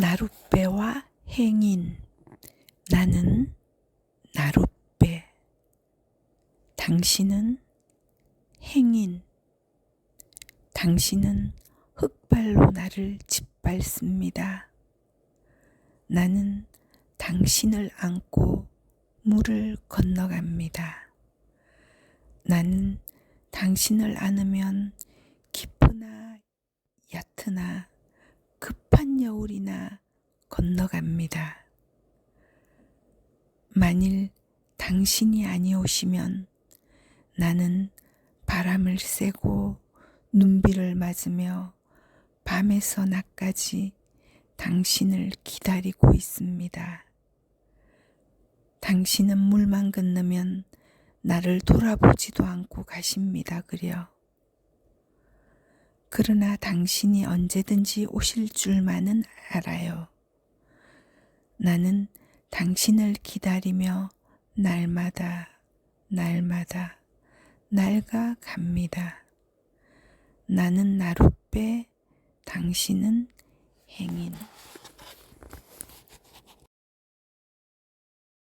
나룻배와 행인 나는 나룻배 당신은 행인 당신은 흙발로 나를 짓밟습니다. 나는 당신을 안고 물을 건너갑니다. 나는 당신을 안으면 깊으나 얕으나 여울이나 건너갑니다. 만일 당신이 아니오시면 나는 바람을 쐬고 눈비를 맞으며 밤에서 낮까지 당신을 기다리고 있습니다. 당신은 물만 건너면 나를 돌아보지도 않고 가십니다. 그려. 그러나 당신이 언제든지 오실 줄만은 알아요. 나는 당신을 기다리며 날마다, 날마다, 낡아 갑니다. 나는 나룻배, 당신은 행인.